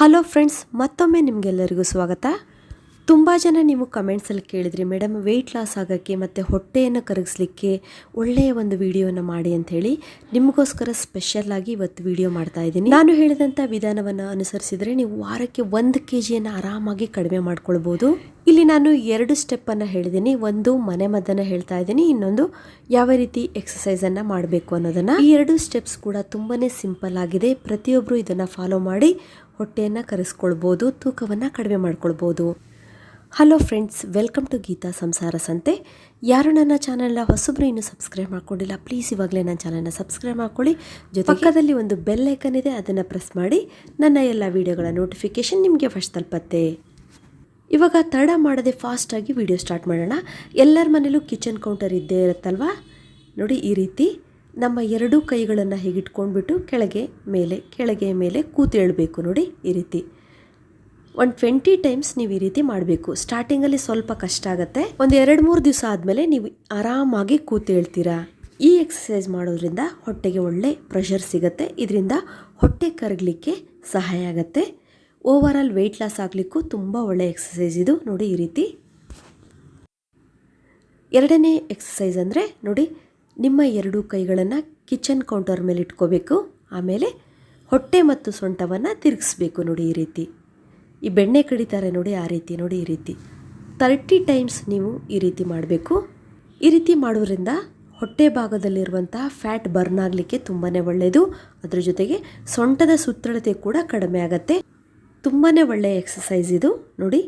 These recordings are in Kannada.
ಹಲೋ ಫ್ರೆಂಡ್ಸ್, ಮತ್ತೊಮ್ಮೆ ನಿಮಗೆಲ್ಲರಿಗೂ ಸ್ವಾಗತ. ತುಂಬ ಜನ ನೀವು ಕಮೆಂಟ್ಸಲ್ಲಿ ಕೇಳಿದ್ರಿ ಮೇಡಮ್ ವೆಯ್ಟ್ ಲಾಸ್ ಆಗೋಕ್ಕೆ ಮತ್ತು ಹೊಟ್ಟೆಯನ್ನು ಕರಗಿಸ್ಲಿಕ್ಕೆ ಒಳ್ಳೆಯ ಒಂದು ವಿಡಿಯೋನ ಮಾಡಿ ಅಂತ ಹೇಳಿ ನಿಮಗೋಸ್ಕರ ಸ್ಪೆಷಲ್ ಆಗಿ ಇವತ್ತು ವಿಡಿಯೋ ಮಾಡ್ತಾ ಇದ್ದೀನಿ. ನಾನು ಹೇಳಿದಂಥ ವಿಧಾನವನ್ನು ಅನುಸರಿಸಿದರೆ ನೀವು ವಾರಕ್ಕೆ ಒಂದು ಕೆ ಜಿಯನ್ನು ಆರಾಮಾಗಿ ಕಡಿಮೆ ಮಾಡ್ಕೊಳ್ಬೋದು. ಇಲ್ಲಿ ನಾನು ಎರಡು ಸ್ಟೆಪ್ಪನ್ನು ಹೇಳಿದ್ದೀನಿ. ಒಂದು ಮನೆ ಮದ್ದನ್ನು ಹೇಳ್ತಾ ಇದ್ದೀನಿ, ಇನ್ನೊಂದು ಯಾವ ರೀತಿ ಎಕ್ಸಸೈಸನ್ನು ಮಾಡಬೇಕು ಅನ್ನೋದನ್ನು. ಈ ಎರಡು ಸ್ಟೆಪ್ಸ್ ಕೂಡ ತುಂಬಾ ಸಿಂಪಲ್ ಆಗಿದೆ. ಪ್ರತಿಯೊಬ್ಬರು ಇದನ್ನು ಫಾಲೋ ಮಾಡಿ ಹೊಟ್ಟೆಯನ್ನು ಕರೆಸ್ಕೊಳ್ಬೋದು, ತೂಕವನ್ನು ಕಡಿಮೆ ಮಾಡ್ಕೊಳ್ಬೋದು. Hello friends welcome to Geeta ಸಂಸಾರ ಸಂತೆ ಯಾರು ನನ್ನ ಚಾನಲ್ನ ಹೊಸಬ್ರು ಇನ್ನೂ ಸಬ್ಸ್ಕ್ರೈಬ್ ಮಾಡ್ಕೊಂಡಿಲ್ಲ ಪ್ಲೀಸ್ ಇವಾಗಲೇ ನನ್ನ ಚಾನಲ್ನ ಸಬ್ಸ್ಕ್ರೈಬ್ ಮಾಡ್ಕೊಳ್ಳಿ. ಜೊತೆ ಪಕ್ಕದಲ್ಲಿ ಒಂದು ಬೆಲ್ ಐಕನ್ ಇದೆ, ಅದನ್ನು ಪ್ರೆಸ್ ಮಾಡಿ. ನನ್ನ ಎಲ್ಲ ವೀಡಿಯೋಗಳ ನೋಟಿಫಿಕೇಶನ್ ನಿಮಗೆ ಫಸ್ಟ್ ತಲುಪತ್ತೆ. ಇವಾಗ ತಡ ಮಾಡದೆ ಫಾಸ್ಟಾಗಿ ವಿಡಿಯೋ ಸ್ಟಾರ್ಟ್ ಮಾಡೋಣ. ಎಲ್ಲರ ಮನೇಲೂ ಕಿಚನ್ ಕೌಂಟರ್ ಇದ್ದೇ ಇರುತ್ತಲ್ವಾ? ನೋಡಿ ಈ ರೀತಿ. ನಮ್ಮ ಎರಡೂ ಕೈಗಳನ್ನು ಹೀಗಿಟ್ಕೊಂಡ್ಬಿಟ್ಟು ಕೆಳಗೆ ಮೇಲೆ ಕೆಳಗೆ ಮೇಲೆ ಕೂತೇಳಬೇಕು ನೋಡಿ ಈ ರೀತಿ. ಒಂದು ಟ್ವೆಂಟಿ ಟೈಮ್ಸ್ ನೀವು ಈ ರೀತಿ ಮಾಡಬೇಕು. ಸ್ಟಾರ್ಟಿಂಗಲ್ಲಿ ಸ್ವಲ್ಪ ಕಷ್ಟ ಆಗುತ್ತೆ. ಒಂದು ಎರಡು ಮೂರು ದಿವಸ ಆದಮೇಲೆ ನೀವು ಆರಾಮಾಗಿ ಕೂತೇಳ್ತೀರಾ ಈ ಎಕ್ಸಸೈಸ್ ಮಾಡೋದ್ರಿಂದ ಹೊಟ್ಟೆಗೆ ಒಳ್ಳೆ ಪ್ರೆಷರ್ ಸಿಗುತ್ತೆ. ಇದರಿಂದ ಹೊಟ್ಟೆ ಕರಗಲಿಕ್ಕೆ ಸಹಾಯ ಆಗುತ್ತೆ. ಓವರ್ ಆಲ್ ವೆಯ್ಟ್ ಲಾಸ್ ಆಗಲಿಕ್ಕೂ ತುಂಬ ಒಳ್ಳೆ ಎಕ್ಸಸೈಸ್ ಇದು. ನೋಡಿ ಈ ರೀತಿ. ಎರಡನೇ ಎಕ್ಸಸೈಸ್ ಅಂದರೆ ನೋಡಿ ನಿಮ್ಮ ಎರಡೂ ಕೈಗಳನ್ನು ಕಿಚನ್ ಕೌಂಟರ್ ಮೇಲೆ ಇಟ್ಕೋಬೇಕು. ಆಮೇಲೆ ಹೊಟ್ಟೆ ಮತ್ತು ಸೊಂಟವನ್ನು ತಿರುಗಿಸ್ಬೇಕು ನೋಡಿ ಈ ರೀತಿ. ಈ ಬೆಣ್ಣೆ ಕಡಿತಾರೆ ನೋಡಿ ಆ ರೀತಿ ನೋಡಿ ಈ ರೀತಿ. ತರ್ಟಿ ಟೈಮ್ಸ್ ನೀವು ಈ ರೀತಿ ಮಾಡಬೇಕು. ಈ ರೀತಿ ಮಾಡೋದ್ರಿಂದ ಹೊಟ್ಟೆ ಭಾಗದಲ್ಲಿರುವಂತಹ ಫ್ಯಾಟ್ ಬರ್ನ್ ಆಗಲಿಕ್ಕೆ ತುಂಬಾ ಒಳ್ಳೆಯದು ಅದರ ಜೊತೆಗೆ ಸೊಂಟದ ಸುತ್ತಳತೆ ಕೂಡ ಕಡಿಮೆ ಆಗುತ್ತೆ. ತುಂಬಾ ಒಳ್ಳೆಯ ಎಕ್ಸಸೈಸ್ ಇದು. ನೋಡಿ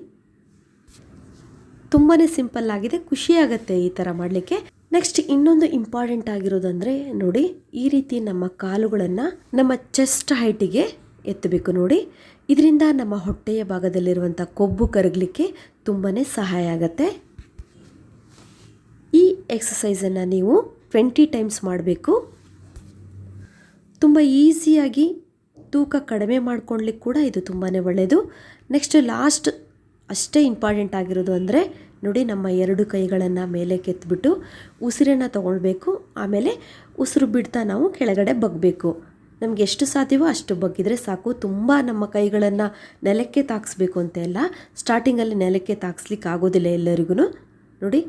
ತುಂಬಾ ಸಿಂಪಲ್ ಆಗಿದೆ. ಖುಷಿ ಆಗುತ್ತೆ ಈ ಥರ ಮಾಡಲಿಕ್ಕೆ. ನೆಕ್ಸ್ಟ್ ಇನ್ನೊಂದು ಇಂಪಾರ್ಟೆಂಟ್ ಆಗಿರೋದಂದರೆ ನೋಡಿ, ಈ ರೀತಿ ನಮ್ಮ ಕಾಲುಗಳನ್ನು ನಮ್ಮ ಚೆಸ್ಟ್ ಹೈಟಿಗೆ ಎತ್ತಬೇಕು ನೋಡಿ. ಇದರಿಂದ ನಮ್ಮ ಹೊಟ್ಟೆಯ ಭಾಗದಲ್ಲಿರುವಂಥ ಕೊಬ್ಬು ಕರಗಲಿಕ್ಕೆ ತುಂಬಾ ಸಹಾಯ ಆಗುತ್ತೆ. ಈ ಎಕ್ಸಸೈಸನ್ನು ನೀವು ಟ್ವೆಂಟಿ ಟೈಮ್ಸ್ ಮಾಡಬೇಕು. ತುಂಬ ಈಸಿಯಾಗಿ ತೂಕ ಕಡಿಮೆ ಮಾಡ್ಕೊಳ್ಲಿಕ್ಕೆ ಕೂಡ ಇದು ತುಂಬಾ ಒಳ್ಳೆಯದು ನೆಕ್ಸ್ಟ್ ಲಾಸ್ಟ್ ಅಷ್ಟೇ ಇಂಪಾರ್ಟೆಂಟ್ ಆಗಿರೋದು ಅಂದರೆ ನೋಡಿ ನಮ್ಮ ಎರಡು ಕೈಗಳನ್ನು ಮೇಲೆ ಕೆತ್ತಿಬಿಟ್ಟು ಉಸಿರನ್ನು ತೊಗೊಳ್ಬೇಕು. ಆಮೇಲೆ ಉಸಿರು ಬಿಡ್ತಾ ನಾವು ಕೆಳಗಡೆ ಬಗ್ಬೇಕು. ನಮ್ಗೆ ಎಷ್ಟು ಸಾಧ್ಯವೋ ಅಷ್ಟು ಬಗ್ಗಿದ್ರೆ ಸಾಕು. ತುಂಬ ನಮ್ಮ ಕೈಗಳನ್ನು ನೆಲಕ್ಕೆ ತಾಗಿಸ್ಬೇಕು ಅಂತ ಎಲ್ಲ ಸ್ಟಾರ್ಟಿಂಗಲ್ಲಿ ನೆಲಕ್ಕೆ ತಾಗಿಸ್ಲಿಕ್ಕೆ ಆಗೋದಿಲ್ಲ ಎಲ್ಲರಿಗೂ ನೋಡಿ,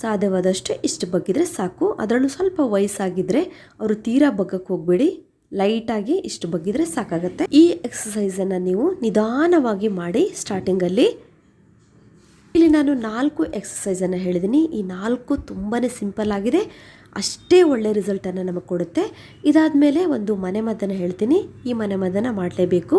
ಸಾಧ್ಯವಾದಷ್ಟು ಇಷ್ಟು ಬಗ್ಗಿದ್ರೆ ಸಾಕು. ಅದರಲ್ಲೂ ಸ್ವಲ್ಪ ವಯಸ್ಸಾಗಿದ್ದರೆ ಅವರು ತೀರಾ ಬಗ್ಗಕ್ಕೆ ಹೋಗಬೇಡಿ. ಲೈಟಾಗಿ ಇಷ್ಟು ಬಗ್ಗಿದ್ರೆ ಸಾಕಾಗುತ್ತೆ. ಈ ಎಕ್ಸಸೈಸನ್ನು ನೀವು ನಿಧಾನವಾಗಿ ಮಾಡಿ ಸ್ಟಾರ್ಟಿಂಗಲ್ಲಿ ಇಲ್ಲಿ ನಾನು ನಾಲ್ಕು ಎಕ್ಸಸೈಸನ್ನು ಹೇಳಿದ್ದೀನಿ ಈ ನಾಲ್ಕು ತುಂಬಾ ಸಿಂಪಲ್ ಆಗಿದೆ. ಅಷ್ಟೇ ಒಳ್ಳೆ ರಿಸಲ್ಟನ್ನು ನಮಗೆ ಕೊಡುತ್ತೆ. ಇದಾದ ಮೇಲೆ ಒಂದು ಮನೆ ಮದ್ದನ್ನು ಹೇಳ್ತೀನಿ. ಈ ಮನೆ ಮದ್ದನ್ನು ಮಾಡಲೇಬೇಕು.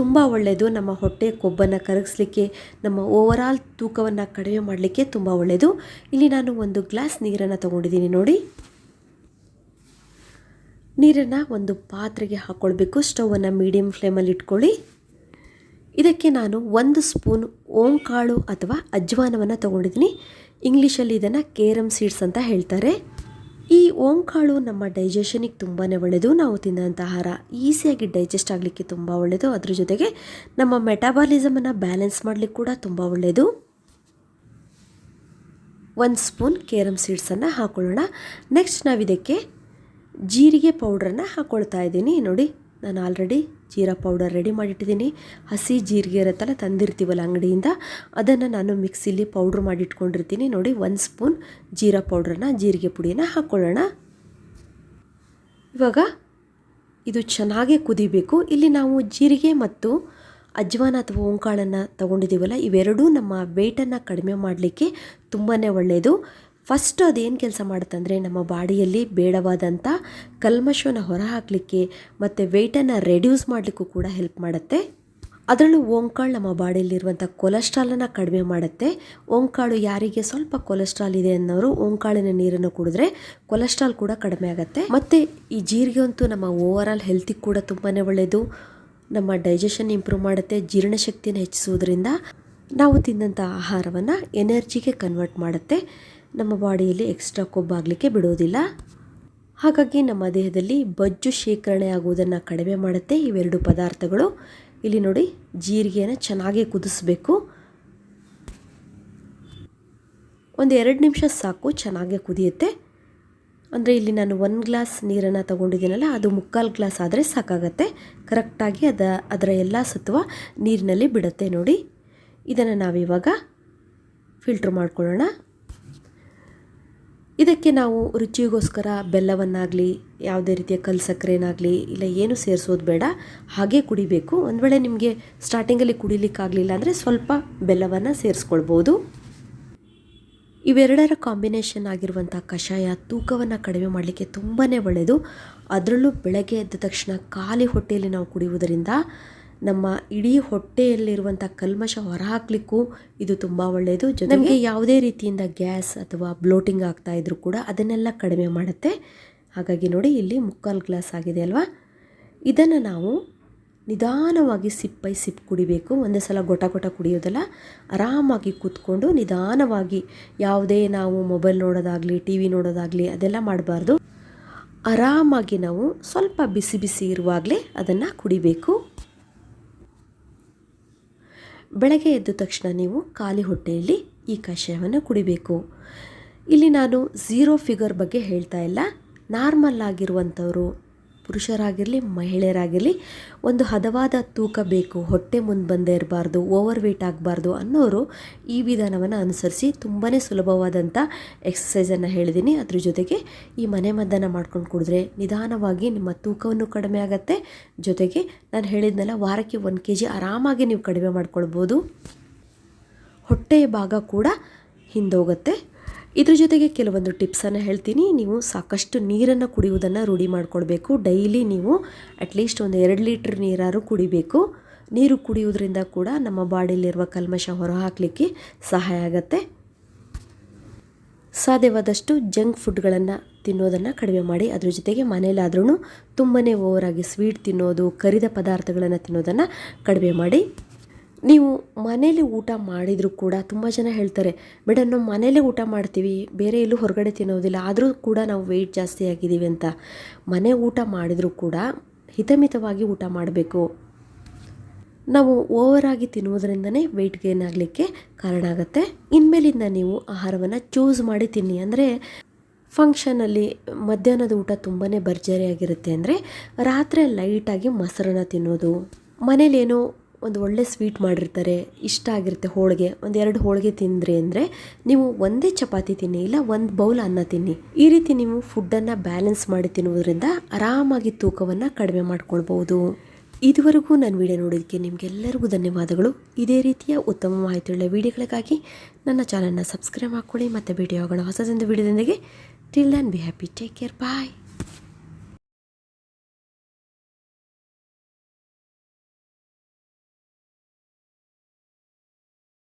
ತುಂಬ ಒಳ್ಳೆಯದು ನಮ್ಮ ಹೊಟ್ಟೆ ಕೊಬ್ಬನ್ನು ಕರಗಿಸ್ಲಿಕ್ಕೆ, ನಮ್ಮ ಓವರಾಲ್ ತೂಕವನ್ನು ಕಡಿಮೆ ಮಾಡಲಿಕ್ಕೆ ತುಂಬ ಒಳ್ಳೆಯದು ಇಲ್ಲಿ ನಾನು ಒಂದು ಗ್ಲಾಸ್ ನೀರನ್ನು ತೊಗೊಂಡಿದ್ದೀನಿ ನೋಡಿ. ನೀರನ್ನು ಒಂದು ಪಾತ್ರೆಗೆ ಹಾಕ್ಕೊಳ್ಬೇಕು ಸ್ಟವನ್ನು ಮೀಡಿಯಮ್ ಫ್ಲೇಮಲ್ಲಿ ಇಟ್ಕೊಳ್ಳಿ. ಇದಕ್ಕೆ ನಾನು ಒಂದು ಸ್ಪೂನ್ ಓಂಕಾಳು ಅಥವಾ ಅಜ್ವಾನವನ್ನು ತೊಗೊಂಡಿದ್ದೀನಿ. ಇಂಗ್ಲೀಷಲ್ಲಿ ಇದನ್ನು ಕೇರಮ್ ಸೀಡ್ಸ್ ಅಂತ ಹೇಳ್ತಾರೆ. ಈ ಓಂಕಾಳು ನಮ್ಮ ಡೈಜೆಷನಿಗೆ ತುಂಬಾ ಒಳ್ಳೆಯದು ನಾವು ತಿನ್ನೋಂಥ ಆಹಾರ ಈಸಿಯಾಗಿ ಡೈಜೆಸ್ಟ್ ಆಗಲಿಕ್ಕೆ ತುಂಬ ಒಳ್ಳೆಯದು ಅದ್ರ ಜೊತೆಗೆ ನಮ್ಮ ಮೆಟಾಬಾಲಿಸಮನ್ನು ಬ್ಯಾಲೆನ್ಸ್ ಮಾಡಲಿಕ್ಕೆ ಕೂಡ ತುಂಬ ಒಳ್ಳೆಯದು ಒಂದು ಸ್ಪೂನ್ ಕೇರಮ್ ಸೀಡ್ಸನ್ನು ಹಾಕ್ಕೊಳ್ಳೋಣ ನೆಕ್ಸ್ಟ್ ನಾವು ಇದಕ್ಕೆ ಜೀರಿಗೆ ಪೌಡ್ರನ್ನು ಹಾಕ್ಕೊಳ್ತಾ ಇದ್ದೀನಿ. ನೋಡಿ ನಾನು ಆಲ್ರೆಡಿ ಜೀರಾ ಪೌಡರ್ ರೆಡಿ ಮಾಡಿಟ್ಟಿದ್ದೀನಿ. ಹಸಿ ಜೀರಿಗೆ ಇರುತ್ತಲ್ಲ ತಂದಿರ್ತೀವಲ್ಲ ಅಂಗಡಿಯಿಂದ, ಅದನ್ನು ನಾನು ಮಿಕ್ಸಿಲಿ ಪೌಡ್ರ್ ಮಾಡಿಟ್ಕೊಂಡಿರ್ತೀನಿ. ನೋಡಿ, ಒಂದು ಸ್ಪೂನ್ ಜೀರಾ ಪೌಡ್ರನ್ನ ಜೀರಿಗೆ ಪುಡಿಯನ್ನು ಹಾಕ್ಕೊಳ್ಳೋಣ ಇವಾಗ ಇದು ಚೆನ್ನಾಗಿ ಕುದಿಬೇಕು. ಇಲ್ಲಿ ನಾವು ಜೀರಿಗೆ ಮತ್ತು ಅಜ್ವಾನ ಅಥವಾ ಓಂಕಾಳನ್ನು ತೊಗೊಂಡಿದ್ದೀವಲ್ಲ, ಇವೆರಡೂ ನಮ್ಮ ವೆಯ್ಟನ್ನು ಕಡಿಮೆ ಮಾಡಲಿಕ್ಕೆ ತುಂಬಾ ಒಳ್ಳೆಯದು ಫಸ್ಟ್ ಅದೇನು ಕೆಲಸ ಮಾಡುತ್ತಂದರೆ ನಮ್ಮ ಬಾಡಿಯಲ್ಲಿ ಬೇಡವಾದಂಥ ಕಲ್ಮಶವನ್ನು ಹೊರಹಾಕಲಿಕ್ಕೆ ಮತ್ತು ವೆಯ್ಟನ್ನು ರೆಡ್ಯೂಸ್ ಮಾಡಲಿಕ್ಕೂ ಕೂಡ ಹೆಲ್ಪ್ ಮಾಡುತ್ತೆ. ಅದರಲ್ಲೂ ಓಂಕಾಳು ನಮ್ಮ ಬಾಡಿಯಲ್ಲಿರುವಂಥ ಕೊಲೆಸ್ಟ್ರಾಲನ್ನು ಕಡಿಮೆ ಮಾಡುತ್ತೆ. ಓಂಕಾಳು ಯಾರಿಗೆ ಸ್ವಲ್ಪ ಕೊಲೆಸ್ಟ್ರಾಲ್ ಇದೆ ಅನ್ನೋರು ಓಂಕಾಳಿನ ನೀರನ್ನು ಕುಡಿದ್ರೆ ಕೊಲೆಸ್ಟ್ರಾಲ್ ಕೂಡ ಕಡಿಮೆ ಆಗುತ್ತೆ. ಮತ್ತು ಈ ಜೀರಿಗೆ ಅಂತೂ ನಮ್ಮ ಓವರ್ ಆಲ್ ಹೆಲ್ತಿಗೆ ಕೂಡ ತುಂಬಾ ಒಳ್ಳೆಯದು ನಮ್ಮ ಡೈಜೆಷನ್ ಇಂಪ್ರೂವ್ ಮಾಡುತ್ತೆ ಜೀರ್ಣಶಕ್ತಿಯನ್ನು ಹೆಚ್ಚಿಸುವುದರಿಂದ. ನಾವು ತಿಂದಂಥ ಆಹಾರವನ್ನು ಎನರ್ಜಿಗೆ ಕನ್ವರ್ಟ್ ಮಾಡುತ್ತೆ. ನಮ್ಮ ಬಾಡಿಯಲ್ಲಿ ಎಕ್ಸ್ಟ್ರಾ ಕೊಬ್ಬಾಗಲಿಕ್ಕೆ ಬಿಡೋದಿಲ್ಲ ಹಾಗಾಗಿ ನಮ್ಮ ದೇಹದಲ್ಲಿ ಬಜ್ಜು ಶೇಖರಣೆ ಆಗುವುದನ್ನು ಕಡಿಮೆ ಮಾಡುತ್ತೆ. ಇವೆರಡು ಪದಾರ್ಥಗಳು. ಇಲ್ಲಿ ನೋಡಿ, ಜೀರಿಗೆಯನ್ನು ಚೆನ್ನಾಗಿ ಕುದಿಸ್ಬೇಕು. ಒಂದು ಎರಡು ನಿಮಿಷ ಸಾಕು, ಚೆನ್ನಾಗಿ ಕುದಿಯುತ್ತೆ. ಅಂದರೆ ಇಲ್ಲಿ ನಾನು ಒಂದು ಗ್ಲಾಸ್ ನೀರನ್ನು ತಗೊಂಡಿದ್ದೀನಲ್ಲ, ಅದು ಮುಕ್ಕಾಲು ಗ್ಲಾಸ್ ಆದರೆ ಸಾಕಾಗತ್ತೆ. ಕರೆಕ್ಟಾಗಿ ಅದ, ಅದರ ಎಲ್ಲ ಸತ್ವ ನೀರಿನಲ್ಲಿ ಬಿಡುತ್ತೆ ನೋಡಿ. ಇದನ್ನು ನಾವಿವಾಗ ಫಿಲ್ಟ್ರ್ ಮಾಡ್ಕೊಳ್ಳೋಣ. ಇದಕ್ಕೆ ನಾವು ರುಚಿಗೋಸ್ಕರ ಬೆಲ್ಲವನ್ನಾಗಲಿ, ಯಾವುದೇ ರೀತಿಯ ಕಲ್ಲು ಸಕ್ಕರೆನಾಗಲಿ ಇಲ್ಲ ಏನು ಸೇರಿಸೋದು ಬೇಡ, ಹಾಗೆ ಕುಡಿಬೇಕು. ಒಂದು ವೇಳೆ ನಿಮಗೆ ಸ್ಟಾರ್ಟಿಂಗಲ್ಲಿ ಕುಡಿಲಿಕ್ಕಾಗಲಿಲ್ಲ ಅಂದರೆ ಸ್ವಲ್ಪ ಬೆಲ್ಲವನ್ನು ಸೇರಿಸ್ಕೊಳ್ಬೋದು. ಇವೆರಡರ ಕಾಂಬಿನೇಷನ್ ಆಗಿರುವಂಥ ಕಷಾಯ ತೂಕವನ್ನು ಕಡಿಮೆ ಮಾಡಲಿಕ್ಕೆ ತುಂಬಾ ಒಳ್ಳೆಯದು ಅದರಲ್ಲೂ ಬೆಳಗ್ಗೆ ಎದ್ದ ತಕ್ಷಣ ಖಾಲಿ ಹೊಟ್ಟೆಯಲ್ಲಿ ನಾವು ಕುಡಿಯುವುದರಿಂದ ನಮ್ಮ ಇಡೀ ಹೊಟ್ಟೆಯಲ್ಲಿರುವಂಥ ಕಲ್ಮಶ ಹೊರಹಾಕ್ಲಿಕ್ಕೂ ಇದು ತುಂಬ ಒಳ್ಳೆಯದು ನಮಗೆ ಯಾವುದೇ ರೀತಿಯಿಂದ ಗ್ಯಾಸ್ ಅಥವಾ ಬ್ಲೋಟಿಂಗ್ ಆಗ್ತಾ ಇದ್ರೂ ಕೂಡ ಅದನ್ನೆಲ್ಲ ಕಡಿಮೆ ಮಾಡುತ್ತೆ. ಹಾಗಾಗಿ ನೋಡಿ ಇಲ್ಲಿ ಮುಕ್ಕಾಲು ಗ್ಲಾಸ್ ಆಗಿದೆ ಅಲ್ವಾ? ಇದನ್ನು ನಾವು ನಿಧಾನವಾಗಿ ಸಿಪ್ಪೈ ಸಿಪ್ ಕುಡಿಬೇಕು. ಒಂದೇ ಸಲ ಗೊಟ ಗೊಟ ಕುಡಿಯೋದಲ್ಲ ಆರಾಮಾಗಿ ಕೂತ್ಕೊಂಡು ನಿಧಾನವಾಗಿ ಯಾವುದೇ ನಾವು ಮೊಬೈಲ್ ನೋಡೋದಾಗಲಿ ಟಿ ವಿ ನೋಡೋದಾಗಲಿ ಅದೆಲ್ಲ ಮಾಡಬಾರ್ದು. ಆರಾಮಾಗಿ ನಾವು ಸ್ವಲ್ಪ ಬಿಸಿ ಬಿಸಿ ಇರುವಾಗಲೇ ಅದನ್ನು ಕುಡಿಬೇಕು. ಬೆಳಗ್ಗೆ ಎದ್ದ ತಕ್ಷಣ ನೀವು ಖಾಲಿ ಹೊಟ್ಟೆಯಲ್ಲಿ ಈ ಕಷಾಯವನ್ನು ಕುಡಿಬೇಕು. ಇಲ್ಲಿ ನಾನು ಝೀರೋ ಫಿಗರ್ ಬಗ್ಗೆ ಹೇಳ್ತಾ ಇಲ್ಲ. ನಾರ್ಮಲ್ ಆಗಿರುವಂಥವರು ಪುರುಷರಾಗಿರಲಿ, ಮಹಿಳೆಯರಾಗಿರಲಿ, ಒಂದು ಹದವಾದ ತೂಕ ಬೇಕು. ಹೊಟ್ಟೆ ಮುಂದೆ ಬಂದೇ ಇರಬಾರ್ದು ಓವರ್ ವೇಟ್ ಆಗಬಾರ್ದು ಅನ್ನೋರು ಈ ವಿಧಾನವನ್ನು ಅನುಸರಿಸಿ ತುಂಬಾ ಸುಲಭವಾದಂಥ ಎಕ್ಸಸೈಸನ್ನು ಹೇಳಿದ್ದೀನಿ ಅದ್ರ ಜೊತೆಗೆ ಈ ಮನೆ ಮದ್ದನ್ನು ಮಾಡ್ಕೊಂಡು ಕುಡಿದ್ರೆ ನಿಧಾನವಾಗಿ ನಿಮ್ಮ ತೂಕವನ್ನು ಕಡಿಮೆ ಆಗುತ್ತೆ. ಜೊತೆಗೆ ನಾನು ಹೇಳಿದ್ನಲ್ಲ, ವಾರಕ್ಕೆ ಒಂದು ಕೆ ಜಿ ಆರಾಮಾಗಿ ನೀವು ಕಡಿಮೆ ಮಾಡ್ಕೊಳ್ಬೋದು. ಹೊಟ್ಟೆಯ ಭಾಗ ಕೂಡ ಹಿಂದೋಗುತ್ತೆ. ಇದ್ರ ಜೊತೆಗೆ ಕೆಲವೊಂದು ಟಿಪ್ಸನ್ನು ಹೇಳ್ತೀನಿ. ನೀವು ಸಾಕಷ್ಟು ನೀರನ್ನು ಕುಡಿಯುವುದನ್ನು ರೂಢಿ ಮಾಡಿಕೊಳ್ಬೇಕು. ಡೈಲಿ ನೀವು ಅಟ್ಲೀಸ್ಟ್ ಒಂದು ಎರಡು ಲೀಟ್ರ್ ನೀರಾರು ಕುಡಿಬೇಕು. ನೀರು ಕುಡಿಯೋದ್ರಿಂದ ಕೂಡ ನಮ್ಮ ಬಾಡಿಯಲ್ಲಿರುವ ಕಲ್ಮಶ ಹೊರಹಾಕಲಿಕ್ಕೆ ಸಹಾಯ ಆಗುತ್ತೆ. ಸಾಧ್ಯವಾದಷ್ಟು ಜಂಕ್ ಫುಡ್ಗಳನ್ನು ತಿನ್ನೋದನ್ನು ಕಡಿಮೆ ಮಾಡಿ. ಅದ್ರ ಜೊತೆಗೆ ಮನೆಯಲ್ಲಾದ್ರೂ ತುಂಬಾ ಓವರಾಗಿ ಸ್ವೀಟ್ ತಿನ್ನೋದು, ಕರಿದ ಪದಾರ್ಥಗಳನ್ನು ತಿನ್ನೋದನ್ನು ಕಡಿಮೆ ಮಾಡಿ. ನೀವು ಮನೇಲಿ ಊಟ ಮಾಡಿದರೂ ಕೂಡ ತುಂಬ ಜನ ಹೇಳ್ತಾರೆ ಮೇಡಮ್ ನಾವು ಮನೇಲೇ ಊಟ ಮಾಡ್ತೀವಿ, ಬೇರೆ ಎಲ್ಲೂ ಹೊರಗಡೆ ತಿನ್ನೋದಿಲ್ಲ, ಆದರೂ ಕೂಡ ನಾವು ವೆಯ್ಟ್ ಜಾಸ್ತಿ ಆಗಿದ್ದೀವಿ ಅಂತ. ಮನೆ ಊಟ ಮಾಡಿದರೂ ಕೂಡ ಹಿತಮಿತವಾಗಿ ಊಟ ಮಾಡಬೇಕು. ನಾವು ಓವರಾಗಿ ತಿನ್ನುವುದರಿಂದನೇ ವೆಯ್ಟ್ ಗೇನ್ ಆಗಲಿಕ್ಕೆ ಕಾರಣ ಆಗುತ್ತೆ. ಇನ್ಮೇಲಿಂದ ನೀವು ಆಹಾರವನ್ನು ಚೂಸ್ ಮಾಡಿ ತಿನ್ನಿ ಅಂದರೆ ಫಂಕ್ಷನಲ್ಲಿ ಮಧ್ಯಾಹ್ನದ ಊಟ ತುಂಬಾ ಭರ್ಜರಿಯಾಗಿರುತ್ತೆ ಅಂದರೆ ರಾತ್ರಿ ಲೈಟಾಗಿ ಮೊಸರನ್ನ ತಿನ್ನೋದು. ಮನೇಲೇನೋ ಒಂದು ಒಳ್ಳೆ ಸ್ವೀಟ್ ಮಾಡಿರ್ತಾರೆ, ಇಷ್ಟ ಆಗಿರುತ್ತೆ ಹೋಳಿಗೆ, ಒಂದು ಎರಡು ಹೋಳಿಗೆ ತಿಂದ್ರಿ ಅಂದರೆ ನೀವು ಒಂದೇ ಚಪಾತಿ ತಿನ್ನಿ ಇಲ್ಲ ಒಂದು ಬೌಲ್ ಅನ್ನ ತಿನ್ನಿ. ಈ ರೀತಿ ನೀವು ಫುಡ್ಡನ್ನು ಬ್ಯಾಲೆನ್ಸ್ ಮಾಡಿ ತಿನ್ನುವುದರಿಂದ ಆರಾಮಾಗಿ ತೂಕವನ್ನು ಕಡಿಮೆ ಮಾಡ್ಕೊಳ್ಬೋದು ಇದುವರೆಗೂ ನನ್ನ ವಿಡಿಯೋ ನೋಡೋದಕ್ಕೆ ನಿಮಗೆಲ್ಲರಿಗೂ ಧನ್ಯವಾದಗಳು. ಇದೇ ರೀತಿಯ ಉತ್ತಮ ಮಾಹಿತಿಯುಳ್ಳ ವಿಡಿಯೋಗಳಿಗಾಗಿ ನನ್ನ ಚಾನಲ್ನ ಸಬ್ಸ್ಕ್ರೈಬ್ ಮಾಡ್ಕೊಳ್ಳಿ. ಮತ್ತು ವಿಡಿಯೋ ಆಗೋಣ ಹೊಸದೊಂದು ವಿಡಿಯೋದೊಂದಿಗೆ till then be happy take care bye